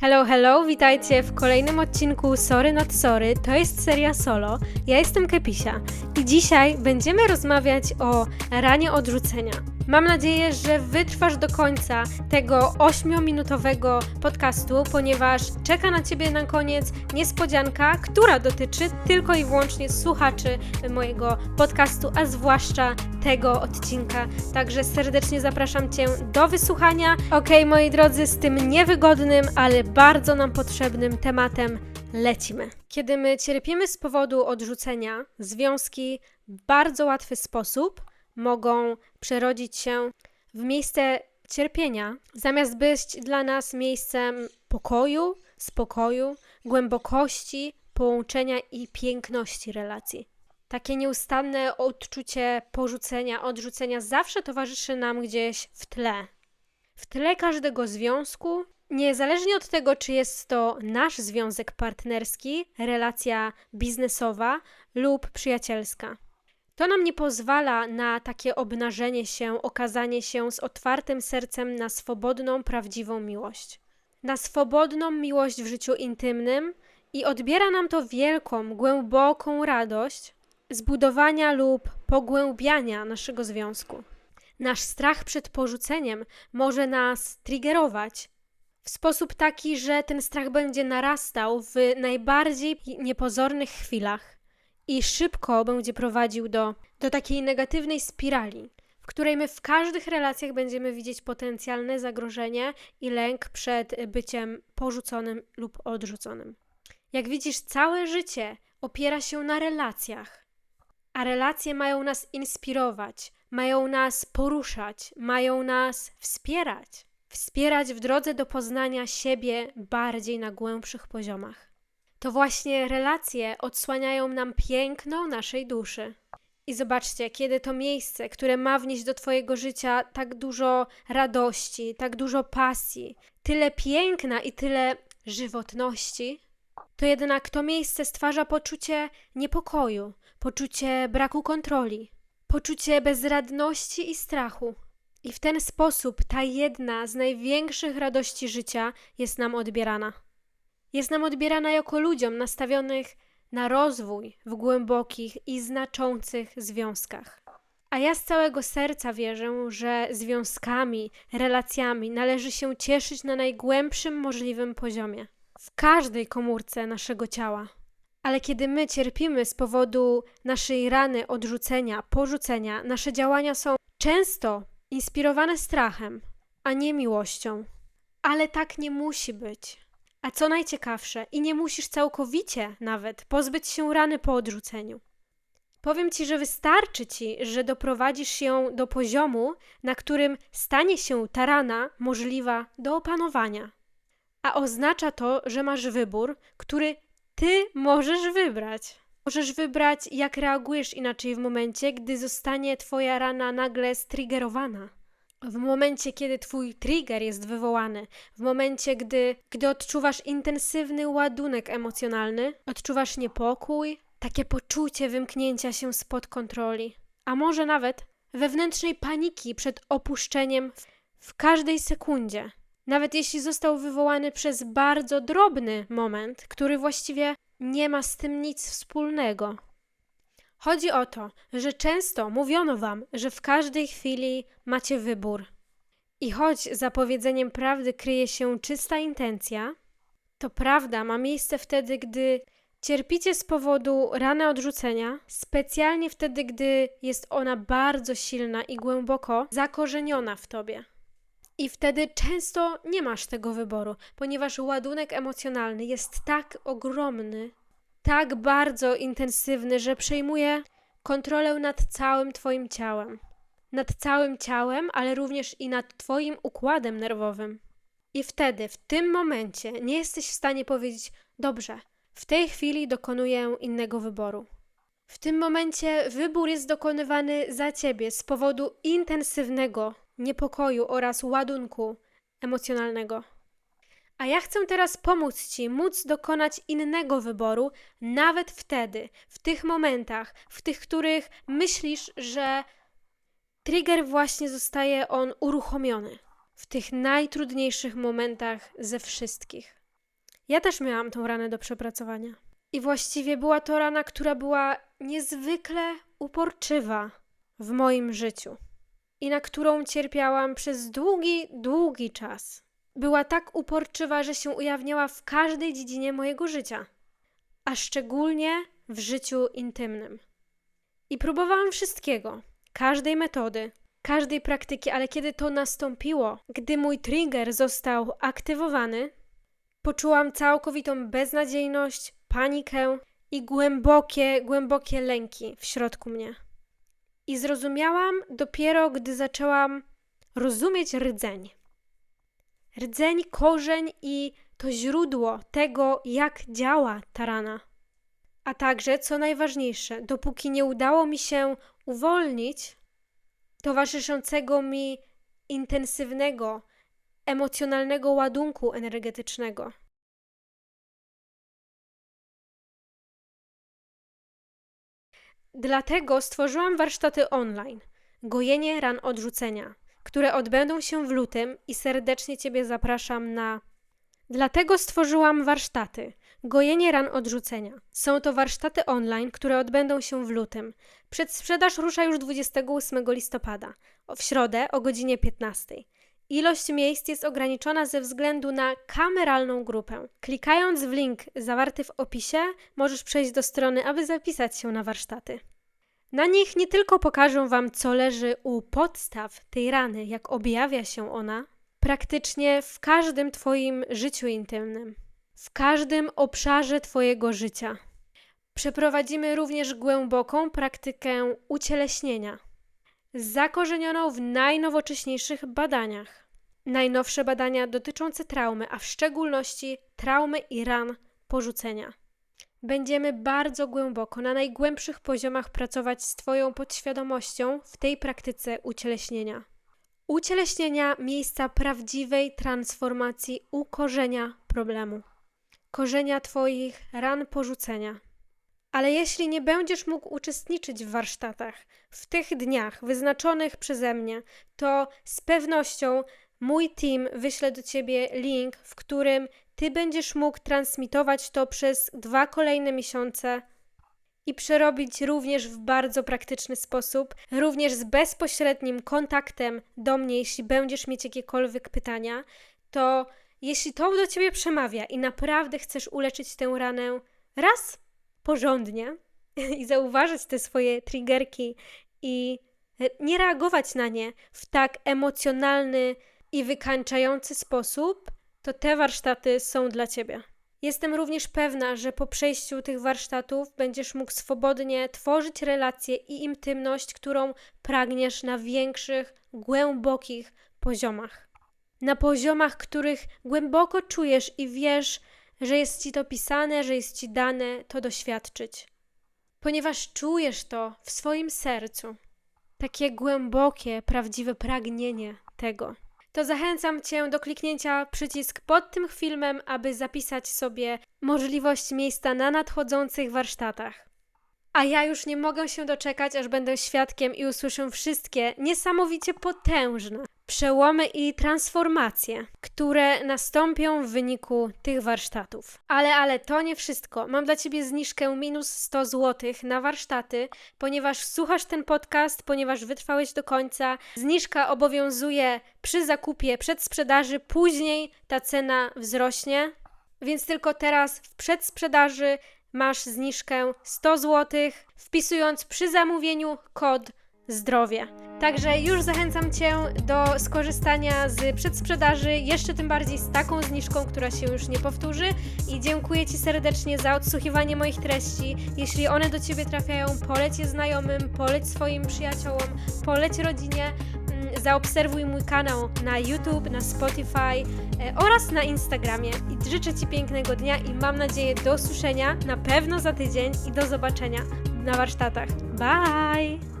Hello, hello, witajcie w kolejnym odcinku Sorry Not Sorry. To jest seria solo. Ja jestem Kepisia i dzisiaj będziemy rozmawiać o ranie odrzucenia. Mam nadzieję, że wytrwasz do końca tego 8-minutowego podcastu, ponieważ czeka na Ciebie na koniec niespodzianka, która dotyczy tylko i wyłącznie słuchaczy mojego podcastu, a zwłaszcza tego odcinka. Także serdecznie zapraszam Cię do wysłuchania. Ok, moi drodzy, z tym niewygodnym, ale bardzo nam potrzebnym tematem lecimy. Kiedy my cierpimy z powodu odrzucenia, związki w bardzo łatwy sposób mogą przerodzić się w miejsce cierpienia, zamiast być dla nas miejscem pokoju, spokoju, głębokości, połączenia i piękności relacji. Takie nieustanne odczucie porzucenia, odrzucenia zawsze towarzyszy nam gdzieś w tle. W tle każdego związku, niezależnie od tego, czy jest to nasz związek partnerski, relacja biznesowa lub przyjacielska. To nam nie pozwala na takie obnażenie się, okazanie się z otwartym sercem na swobodną, prawdziwą miłość. Na swobodną miłość w życiu intymnym i odbiera nam to wielką, głęboką radość zbudowania lub pogłębiania naszego związku. Nasz strach przed porzuceniem może nas triggerować w sposób taki, że ten strach będzie narastał w najbardziej niepozornych chwilach i szybko będzie prowadził do, do takiej negatywnej spirali, w której my w każdych relacjach będziemy widzieć potencjalne zagrożenie i lęk przed byciem porzuconym lub odrzuconym. Jak widzisz, całe życie opiera się na relacjach, a relacje mają nas inspirować, mają nas poruszać, mają nas wspierać. Wspierać w drodze do poznania siebie bardziej na głębszych poziomach. To właśnie relacje odsłaniają nam piękno naszej duszy. I zobaczcie, kiedy to miejsce, które ma wnieść do Twojego życia tak dużo radości, tak dużo pasji, tyle piękna i tyle żywotności, to jednak to miejsce stwarza poczucie niepokoju, poczucie braku kontroli, poczucie bezradności i strachu. I w ten sposób ta jedna z największych radości życia jest nam odbierana. Jest nam odbierana jako ludziom nastawionych na rozwój w głębokich i znaczących związkach. A ja z całego serca wierzę, że związkami, relacjami należy się cieszyć na najgłębszym możliwym poziomie, w każdej komórce naszego ciała. Ale kiedy my cierpimy z powodu naszej rany odrzucenia, porzucenia, nasze działania są często inspirowane strachem, a nie miłością. Ale tak nie musi być. A co najciekawsze, i nie musisz całkowicie nawet pozbyć się rany po odrzuceniu. Powiem ci, że wystarczy ci, że doprowadzisz ją do poziomu, na którym stanie się ta rana możliwa do opanowania. A oznacza to, że masz wybór, który ty możesz wybrać. Możesz wybrać, jak reagujesz inaczej w momencie, gdy zostanie twoja rana nagle striggerowana. W momencie, kiedy twój trigger jest wywołany, w momencie, gdy, gdy odczuwasz intensywny ładunek emocjonalny, odczuwasz niepokój, takie poczucie wymknięcia się spod kontroli, a może nawet wewnętrznej paniki przed opuszczeniem w, w każdej sekundzie. Nawet jeśli został wywołany przez bardzo drobny moment, który właściwie nie ma z tym nic wspólnego. Chodzi o to, że często mówiono wam, że w każdej chwili macie wybór. I choć za powiedzeniem prawdy kryje się czysta intencja, to prawda ma miejsce wtedy, gdy cierpicie z powodu rany odrzucenia, specjalnie wtedy, gdy jest ona bardzo silna i głęboko zakorzeniona w tobie. I wtedy często nie masz tego wyboru, ponieważ ładunek emocjonalny jest tak ogromny, tak bardzo intensywny, że przejmuje kontrolę nad całym Twoim ciałem. Nad całym ciałem, ale również i nad Twoim układem nerwowym. I wtedy, w tym momencie, nie jesteś w stanie powiedzieć: Dobrze, w tej chwili dokonuję innego wyboru. W tym momencie wybór jest dokonywany za ciebie z powodu intensywnego niepokoju oraz ładunku emocjonalnego. A ja chcę teraz pomóc Ci, móc dokonać innego wyboru, nawet wtedy, w tych momentach, w tych, których myślisz, że trigger właśnie zostaje on uruchomiony. W tych najtrudniejszych momentach ze wszystkich. Ja też miałam tą ranę do przepracowania. I właściwie była to rana, która była niezwykle uporczywa w moim życiu i na którą cierpiałam przez długi, długi czas. Była tak uporczywa, że się ujawniała w każdej dziedzinie mojego życia, a szczególnie w życiu intymnym. I próbowałam wszystkiego, każdej metody, każdej praktyki, ale kiedy to nastąpiło, gdy mój trigger został aktywowany, poczułam całkowitą beznadziejność, panikę i głębokie, głębokie lęki w środku mnie. I zrozumiałam dopiero, gdy zaczęłam rozumieć rdzeń. Rdzeń, korzeń i to źródło tego, jak działa ta rana. A także, co najważniejsze, dopóki nie udało mi się uwolnić towarzyszącego mi intensywnego, emocjonalnego ładunku energetycznego. Dlatego stworzyłam warsztaty online Gojenie ran odrzucenia, które odbędą się w lutym i serdecznie Ciebie zapraszam na. Dlatego stworzyłam warsztaty Gojenie ran odrzucenia. Są to warsztaty online, które odbędą się w lutym. Przedsprzedaż rusza już 28 listopada, w środę o godzinie 15. Ilość miejsc jest ograniczona ze względu na kameralną grupę. Klikając w link zawarty w opisie, możesz przejść do strony, aby zapisać się na warsztaty. Na nich nie tylko pokażę Wam, co leży u podstaw tej rany, jak objawia się ona, praktycznie w każdym Twoim życiu intymnym, w każdym obszarze Twojego życia. Przeprowadzimy również głęboką praktykę ucieleśnienia, zakorzenioną w najnowocześniejszych badaniach. Najnowsze badania dotyczące traumy, a w szczególności traumy i ran porzucenia. Będziemy bardzo głęboko, na najgłębszych poziomach pracować z Twoją podświadomością w tej praktyce ucieleśnienia. Ucieleśnienia miejsca prawdziwej transformacji u korzenia problemu, korzenia Twoich ran porzucenia. Ale jeśli nie będziesz mógł uczestniczyć w warsztatach w tych dniach wyznaczonych przeze mnie, to z pewnością mój team wyśle do ciebie link, w którym ty będziesz mógł transmitować to przez dwa kolejne miesiące i przerobić również w bardzo praktyczny sposób, również z bezpośrednim kontaktem do mnie, jeśli będziesz mieć jakiekolwiek pytania, to jeśli to do ciebie przemawia i naprawdę chcesz uleczyć tę ranę raz porządnie i zauważyć te swoje triggerki i nie reagować na nie w tak emocjonalny i wykańczający sposób, to te warsztaty są dla Ciebie. Jestem również pewna, że po przejściu tych warsztatów będziesz mógł swobodnie tworzyć relacje i intymność, którą pragniesz na większych, głębokich poziomach. Na poziomach, których głęboko czujesz i wiesz, że jest Ci to pisane, że jest Ci dane to doświadczyć. Ponieważ czujesz to w swoim sercu, takie głębokie, prawdziwe pragnienie tego to zachęcam Cię do kliknięcia przycisk pod tym filmem, aby zapisać sobie możliwość miejsca na nadchodzących warsztatach. A ja już nie mogę się doczekać, aż będę świadkiem i usłyszę wszystkie niesamowicie potężne przełomy i transformacje, które nastąpią w wyniku tych warsztatów. Ale, ale to nie wszystko. Mam dla Ciebie zniżkę minus 100 zł na warsztaty, ponieważ słuchasz ten podcast, ponieważ wytrwałeś do końca. Zniżka obowiązuje przy zakupie, przed sprzedaży, później ta cena wzrośnie. Więc tylko teraz w przedsprzedaży masz zniżkę 100 zł, wpisując przy zamówieniu kod zdrowie. Także już zachęcam Cię do skorzystania z przedsprzedaży, jeszcze tym bardziej z taką zniżką, która się już nie powtórzy. I dziękuję Ci serdecznie za odsłuchiwanie moich treści. Jeśli one do Ciebie trafiają, poleć je znajomym, poleć swoim przyjaciołom, poleć rodzinie. Mm, Zaobserwuj mój kanał na YouTube, na Spotify e, oraz na Instagramie. I życzę Ci pięknego dnia i mam nadzieję do usłyszenia na pewno za tydzień i do zobaczenia na warsztatach. Bye!